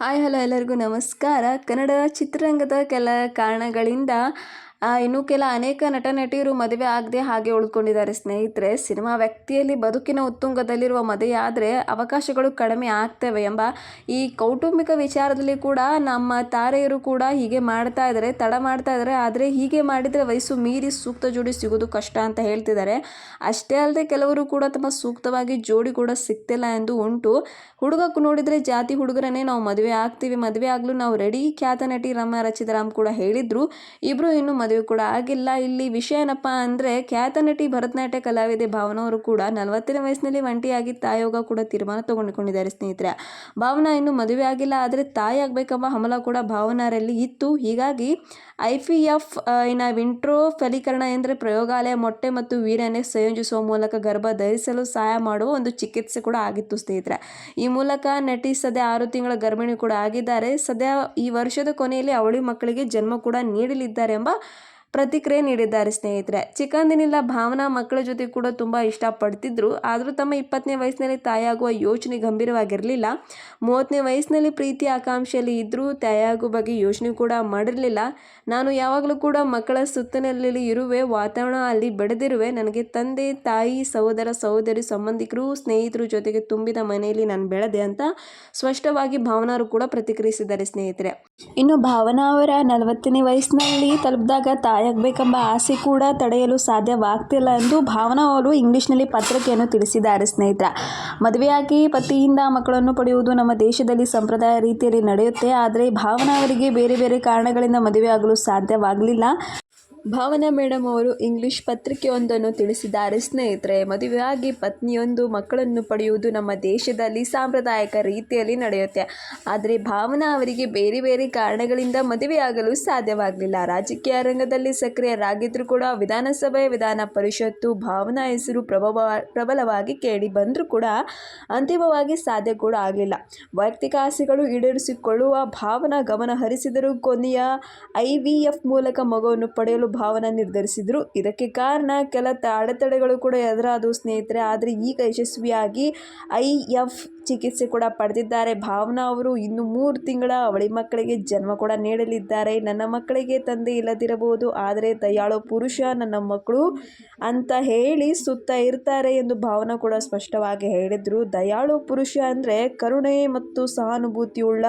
Hi hello ಎಲ್ಲರಿಗೂ ನಮಸ್ಕಾರ. ಕನ್ನಡ ಚಿತ್ರರಂಗದ ಕೆಲ ಕಾರಣಗಳಿಂದ ಇನ್ನು ಕೆಲ ಅನೇಕ ನಟ ನಟಿಯರು ಮದುವೆ ಆಗದೆ ಹಾಗೆ ಉಳ್ಕೊಂಡಿದ್ದಾರೆ ಸ್ನೇಹಿತರೆ. ಸಿನಿಮಾ ವ್ಯಕ್ತಿಯಲ್ಲಿ ಬದುಕಿನ ಉತ್ತುಂಗದಲ್ಲಿರುವ ಮದುವೆಯಾದರೆ ಅವಕಾಶಗಳು ಕಡಿಮೆ ಆಗ್ತವೆ ಎಂಬ ಈ ಕೌಟುಂಬಿಕ ವಿಚಾರದಲ್ಲಿ ಕೂಡ ನಮ್ಮ ತಾರೆಯರು ಕೂಡ ಹೀಗೆ ಮಾಡ್ತಾ ಇದ್ದಾರೆ, ತಡ ಮಾಡ್ತಾ ಇದ್ದಾರೆ. ಆದರೆ ಹೀಗೆ ಮಾಡಿದರೆ ವಯಸ್ಸು ಮೀರಿ ಸೂಕ್ತ ಜೋಡಿ ಸಿಗೋದು ಕಷ್ಟ ಅಂತ ಹೇಳ್ತಿದ್ದಾರೆ. ಅಷ್ಟೇ ಅಲ್ಲದೆ ಕೆಲವರು ಕೂಡ ತಮ್ಮ ಸೂಕ್ತವಾಗಿ ಜೋಡಿ ಕೂಡ ಸಿಗ್ತಿಲ್ಲ ಎಂದು ಉಂಟು. ಹುಡುಗಕ್ಕೂ ನೋಡಿದರೆ ಜಾತಿ ಹುಡುಗರನ್ನೇ ನಾವು ಮದುವೆ ಆಗ್ತೀವಿ, ಮದುವೆ ಆಗಲು ನಾವು ರೆಡಿ. ಖ್ಯಾತ ನಟಿ ರಮ್ಮ ರಚಿತರಾಮ್ ಕೂಡ ಹೇಳಿದ್ರು. ಇಬ್ಬರು ಇನ್ನು ಮದುವೆ ಕೂಡ ಆಗಿಲ್ಲ. ಇಲ್ಲಿ ವಿಷಯ ಏನಪ್ಪ ಅಂದರೆ ಖ್ಯಾತ ನಟಿ ಭರತನಾಟ್ಯ ಕಲಾವಿದೆ ಭಾವನವರು ಕೂಡ ನಲವತ್ತನೇ ವಯಸ್ಸಿನಲ್ಲಿ ಒಂಟಿಯಾಗಿ ತಾಯೋಗ ಕೂಡ ತೀರ್ಮಾನ ತಗೊಂಡುಕೊಂಡಿದ್ದಾರೆ ಸ್ನೇಹಿತರೆ. ಭಾವನಾ ಇನ್ನು ಮದುವೆ ಆಗಿಲ್ಲ, ಆದರೆ ತಾಯಿ ಆಗಬೇಕೆಂಬ ಹಮಲ ಕೂಡ ಭಾವನಾರಲ್ಲಿ ಇತ್ತು. ಹೀಗಾಗಿ ಐ ಪಿ ಎಫ್ ಇನ್ನ ವಿಂಟ್ರೋ ಫಲೀಕರಣ ಎಂದರೆ ಪ್ರಯೋಗಾಲಯ ಮೊಟ್ಟೆ ಮತ್ತು ವೀರ್ಯನೆ ಸಂಯೋಜಿಸುವ ಮೂಲಕ ಗರ್ಭ ಧರಿಸಲು ಸಹಾಯ ಮಾಡುವ ಒಂದು ಚಿಕಿತ್ಸೆ ಕೂಡ ಆಗಿತ್ತು ಸ್ನೇಹಿತರೆ. ಈ ಮೂಲಕ ನಟಿ ಸದ್ಯ ಆರು ತಿಂಗಳ ಗರ್ಭಿಣಿ ಕೂಡ ಆಗಿದ್ದಾರೆ. ಸದ್ಯ ಈ ವರ್ಷದ ಕೊನೆಯಲ್ಲಿ ಅವಳಿ ಮಕ್ಕಳಿಗೆ ಜನ್ಮ ಕೂಡ ನೀಡಲಿದ್ದಾರೆ ಎಂಬ ಪ್ರತಿಕ್ರಿಯೆ ನೀಡಿದ್ದಾರೆ ಸ್ನೇಹಿತರೆ. ಚಿಕ್ಕಂದಿನಿಂದ ಭಾವನಾ ಮಕ್ಕಳ ಜೊತೆ ಕೂಡ ತುಂಬ ಇಷ್ಟಪಡ್ತಿದ್ರು. ಆದರೂ ತಮ್ಮ ಇಪ್ಪತ್ತನೇ ವಯಸ್ಸಿನಲ್ಲಿ ತಾಯಾಗುವ ಯೋಚನೆ ಗಂಭೀರವಾಗಿರಲಿಲ್ಲ. ಮೂವತ್ತನೇ ವಯಸ್ಸಿನಲ್ಲಿ ಪ್ರೀತಿ ಆಕಾಂಕ್ಷೆಯಲ್ಲಿ ಇದ್ದರೂ ತಾಯಾಗುವ ಬಗ್ಗೆ ಯೋಚನೆ ಕೂಡ ಮಾಡಿರಲಿಲ್ಲ. ನಾನು ಯಾವಾಗಲೂ ಕೂಡ ಮಕ್ಕಳ ಸುತ್ತಿನಲ್ಲಿ ಇರುವೆ, ವಾತಾವರಣ ಅಲ್ಲಿ ಬೆಳೆದಿರುವೆ. ನನಗೆ ತಂದೆ, ತಾಯಿ, ಸಹೋದರ, ಸಹೋದರಿ, ಸಂಬಂಧಿಕರು, ಸ್ನೇಹಿತರು ಜೊತೆಗೆ ತುಂಬಿದ ಮನೆಯಲ್ಲಿ ನಾನು ಬೆಳೆದೆ ಅಂತ ಸ್ಪಷ್ಟವಾಗಿ ಭಾವನಾರು ಕೂಡ ಪ್ರತಿಕ್ರಿಯಿಸಿದ್ದಾರೆ ಸ್ನೇಹಿತರೆ. ಇನ್ನು ಭಾವನಾ ಅವರ ನಲವತ್ತನೇ ವಯಸ್ಸಿನಲ್ಲಿ ತಲುಪಿದಾಗ ತಾಯಾಗಬೇಕೆಂಬ ಆಸೆ ಕೂಡ ತಡೆಯಲು ಸಾಧ್ಯವಾಗ್ತಿಲ್ಲ ಎಂದು ಭಾವನಾ ಅವರು ಇಂಗ್ಲಿಷ್ನಲ್ಲಿ ಪತ್ರಿಕೆಯನ್ನು ತಿಳಿಸಿದ್ದಾರೆ, ಸ್ನೇಹಿತರ. ಮದುವೆಯಾಗಿ ಪತಿಯಿಂದ ಮಕ್ಕಳನ್ನು ಪಡೆಯುವುದು ನಮ್ಮ ದೇಶದಲ್ಲಿ ಸಂಪ್ರದಾಯ ರೀತಿಯಲ್ಲಿ ನಡೆಯುತ್ತೆ. ಆದರೆ ಭಾವನಾ ಅವರಿಗೆ ಬೇರೆ ಬೇರೆ ಕಾರಣಗಳಿಂದ ಮದುವೆಯಾಗಲು ಸಾಧ್ಯವಾಗಲಿಲ್ಲ. ಭಾವನಾ ಮೇಡಮ್ ಅವರು ಇಂಗ್ಲಿಷ್ ಪತ್ರಿಕೆಯೊಂದನ್ನು ತಿಳಿಸಿದ್ದಾರೆ. ಸ್ನೇಹಿತರೆ, ಮದುವೆಯಾಗಿ ಪತ್ನಿಯೊಂದು ಮಕ್ಕಳನ್ನು ಪಡೆಯುವುದು ನಮ್ಮ ದೇಶದಲ್ಲಿ ಸಾಂಪ್ರದಾಯಿಕ ರೀತಿಯಲ್ಲಿ ನಡೆಯುತ್ತೆ. ಆದರೆ ಭಾವನಾ ಅವರಿಗೆ ಬೇರೆ ಬೇರೆ ಕಾರಣಗಳಿಂದ ಮದುವೆಯಾಗಲು ಸಾಧ್ಯವಾಗಲಿಲ್ಲ. ರಾಜಕೀಯ ರಂಗದಲ್ಲಿ ಸಕ್ರಿಯರಾಗಿದ್ದರೂ ಕೂಡ ವಿಧಾನಸಭೆ, ವಿಧಾನ ಪರಿಷತ್ತು, ಭಾವನಾ ಹೆಸರು ಪ್ರಭವ, ಪ್ರಬಲವಾಗಿ ಕೇಳಿ ಬಂದರೂ ಕೂಡ ಅಂತಿಮವಾಗಿ ಸಾಧ್ಯ ಕೂಡ ಆಗಲಿಲ್ಲ. ವೈಯಕ್ತಿಕ ಆಸೆಗಳು ಈಡೇರಿಸಿಕೊಳ್ಳುವ ಭಾವನಾ ಗಮನ ಹರಿಸಿದರೂ ಕೊನೆಯ ಐ ಮೂಲಕ ಮಗುವನ್ನು ಪಡೆಯಲು ಭಾವನ ನಿರ್ಧರಿಸಿದರು. ಇದಕ್ಕೆ ಕಾರಣ ಕೆಲ ಅಡೆತಡೆಗಳು ಕೂಡ ಎದುರಾದವು ಸ್ನೇಹಿತರೆ. ಆದರೆ ಈಗ ಯಶಸ್ವಿಯಾಗಿ ಐ ಎಫ್ ಚಿಕಿತ್ಸೆ ಕೂಡ ಪಡೆದಿದ್ದಾರೆ. ಭಾವನಾ ಅವರು ಇನ್ನು ಮೂರು ತಿಂಗಳ ಅವಳಿ ಮಕ್ಕಳಿಗೆ ಜನ್ಮ ಕೂಡ ನೀಡಲಿದ್ದಾರೆ. ನನ್ನ ಮಕ್ಕಳಿಗೆ ತಂದೆ ಇಲ್ಲದಿರಬಹುದು. ಆದರೆ ದಯಾಳು ಪುರುಷ ನನ್ನ ಮಕ್ಕಳು ಅಂತ ಹೇಳಿ ಸುತ್ತ ಇರ್ತಾರೆ ಎಂದು ಭಾವನಾ ಕೂಡ ಸ್ಪಷ್ಟವಾಗಿ ಹೇಳಿದರು. ದಯಾಳು ಪುರುಷ ಅಂದರೆ ಕರುಣೆ ಮತ್ತು ಸಹಾನುಭೂತಿಯುಳ್ಳ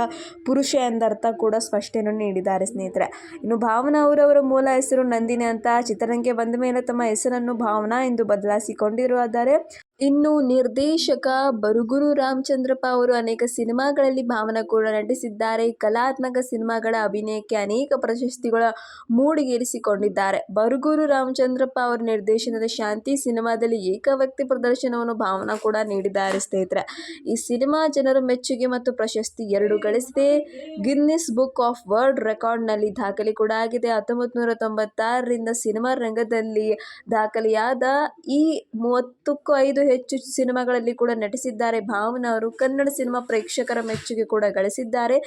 ಪುರುಷ ಎಂದರ್ಥ ಕೂಡ ಸ್ಪಷ್ಟೆಯನ್ನು ನೀಡಿದ್ದಾರೆ ಸ್ನೇಹಿತರೆ. ಇನ್ನು ಭಾವನಾ ಅವರವರ ಮೂಲ ಹೆಸರು ನಂದಿನಿ ಅಂತ ಚಿತ್ರರಂಗಕ್ಕೆ ಬಂದ ಮೇಲೆ ತಮ್ಮ ಹೆಸರನ್ನು ಭಾವನಾ ಎಂದು ಬದಲಾಯಿಸಿಕೊಂಡಿರುತ್ತಾರೆ ಇನ್ನು ನಿರ್ದೇಶಕ ಬರುಗುರು ರಾಮಚಂದ್ರಪ್ಪ ಅವರು ಅನೇಕ ಸಿನಿಮಾಗಳಲ್ಲಿ ಭಾವನಾ ಕೂಡ ನಟಿಸಿದ್ದಾರೆ. ಕಲಾತ್ಮಕ ಸಿನಿಮಾಗಳ ಅಭಿನಯಕ್ಕೆ ಅನೇಕ ಪ್ರಶಸ್ತಿಗಳ ಮೂಡಿಗೇರಿಸಿಕೊಂಡಿದ್ದಾರೆ. ಬರುಗುರು ರಾಮಚಂದ್ರಪ್ಪ ಅವರ ನಿರ್ದೇಶನದ ಶಾಂತಿ ಸಿನಿಮಾದಲ್ಲಿ ಏಕವ್ಯಕ್ತಿ ಪ್ರದರ್ಶನವನ್ನು ಭಾವನಾ ಕೂಡ ನೀಡಿದ್ದಾರೆ ಸ್ನೇಹಿತರೆ. ಈ ಸಿನಿಮಾ ಜನರ ಮೆಚ್ಚುಗೆ ಮತ್ತು ಪ್ರಶಸ್ತಿ ಎರಡು ಗಳಿಸಿದೆ. ಗಿನ್ನಿಸ್ ಬುಕ್ ಆಫ್ ವರ್ಲ್ಡ್ ರೆಕಾರ್ಡ್ನಲ್ಲಿ ದಾಖಲೆ ಕೂಡ ಆಗಿದೆ. ಹತ್ತೊಂಬತ್ತು ನೂರ ತೊಂಬತ್ತಾರರಿಂದ ಸಿನಿಮಾ ರಂಗದಲ್ಲಿ ದಾಖಲೆಯಾದ ಈ ಮೂವತ್ತಕ್ಕೂ ಐದು ಹೆಚ್ಚು ಸಿನಿಮಾಗಳಲ್ಲಿ ಕೂಡ ನಟಿಸಿದ್ದಾರೆ. ಭಾವನಾ ಅವರು ಕನ್ನಡ ಸಿನಿಮಾ ಪ್ರೇಕ್ಷಕರ ಮೆಚ್ಚುಗೆ ಕೂಡ ಗಳಿಸಿದ್ದಾರೆ.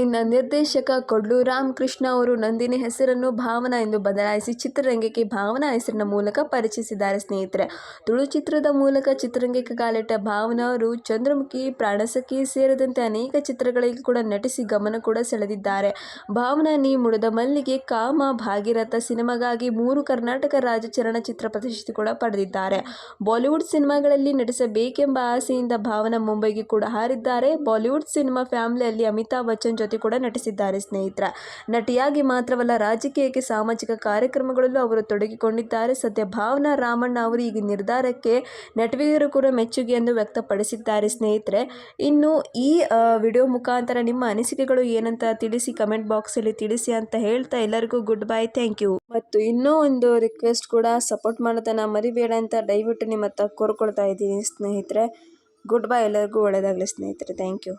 ಇನ್ನು ನಿರ್ದೇಶಕ ಕೊಡ್ಲು ರಾಮಕೃಷ್ಣ ಅವರು ನಂದಿನಿ ಹೆಸರನ್ನು ಭಾವನಾ ಎಂದು ಬದಲಾಯಿಸಿ ಚಿತ್ರರಂಗಕ್ಕೆ ಭಾವನಾ ಹೆಸರಿನ ಮೂಲಕ ಪರಿಚಯಿಸಿದ್ದಾರೆ ಸ್ನೇಹಿತರೆ. ತುಳು ಚಿತ್ರದ ಮೂಲಕ ಚಿತ್ರರಂಗಕ್ಕೆ ಕಾಲಿಟ್ಟ ಭಾವನಾ ಅವರು ಚಂದ್ರಮುಖಿ, ಪ್ರಾಣಸಖಿ ಸೇರಿದಂತೆ ಅನೇಕ ಚಿತ್ರಗಳಿಗೆ ಕೂಡ ನಟಿಸಿ ಗಮನ ಕೂಡ ಸೆಳೆದಿದ್ದಾರೆ. ಭಾವನಾ ನೀ ಮುಡದ ಮಲ್ಲಿಗೆ ಕಾಮ ಭಾಗೀರಥ ಸಿನಿಮಾಗಾಗಿ ಮೂರು ಕರ್ನಾಟಕ ರಾಜ್ಯ ಚಲನಚಿತ್ರ ಪ್ರಶಸ್ತಿ ಕೂಡ ಪಡೆದಿದ್ದಾರೆ. ಬಾಲಿವುಡ್ ಸಿನಿಮಾಗಳಲ್ಲಿ ನಟಿಸಬೇಕೆಂಬ ಆಸೆಯಿಂದ ಭಾವನಾ ಮುಂಬೈಗೆ ಕೂಡ ಹಾರಿದ್ದಾರೆ. ಬಾಲಿವುಡ್ ಸಿನಿಮಾ ಫ್ಯಾಮಿಲಿಯಲ್ಲಿ ಅಮಿತಾಬ್ ಬಚ್ಚನ್ ಜೊತೆ ಕೂಡ ನಟಿಸಿದ್ದಾರೆ ಸ್ನೇಹಿತರ. ನಟಿಯಾಗಿ ಮಾತ್ರವಲ್ಲ, ರಾಜಕೀಯಕ್ಕೆ ಸಾಮಾಜಿಕ ಕಾರ್ಯಕ್ರಮಗಳಲ್ಲೂ ಅವರು ತೊಡಗಿಕೊಂಡಿದ್ದಾರೆ. ಸದ್ಯ ಭಾವನಾ ರಾಮಣ್ಣ ಅವರು ಈಗ ನಿರ್ಧಾರಕ್ಕೆ ನಟವಿಗರು ಕೂಡ ಮೆಚ್ಚುಗೆಯನ್ನು ವ್ಯಕ್ತಪಡಿಸಿದ್ದಾರೆ ಸ್ನೇಹಿತರೆ. ಇನ್ನು ಈ ವಿಡಿಯೋ ಮುಖಾಂತರ ನಿಮ್ಮ ಅನಿಸಿಕೆಗಳು ಏನಂತ ತಿಳಿಸಿ ಕಮೆಂಟ್ ಬಾಕ್ಸಲ್ಲಿ ತಿಳಿಸಿ ಅಂತ ಹೇಳ್ತಾ ಎಲ್ಲರಿಗೂ ಗುಡ್ ಬೈ, ಥ್ಯಾಂಕ್ ಯು. ಮತ್ತು ಇನ್ನೂ ಒಂದು ರಿಕ್ವೆಸ್ಟ್ ಕೂಡ, ಸಪೋರ್ಟ್ ಮಾಡೋದನ್ನು ಮರಿಬೇಡ ಅಂತ ದಯವಿಟ್ಟು ನಿಮ್ಮ ಹತ್ರ ಕೋರ್ಕೊಳ್ತಾ ಇದ್ದೀನಿ ಸ್ನೇಹಿತರೆ. ಗುಡ್ ಬೈ, ಎಲ್ಲರಿಗೂ ಒಳ್ಳೆಯದಾಗಲಿ ಸ್ನೇಹಿತರೆ. Thank you.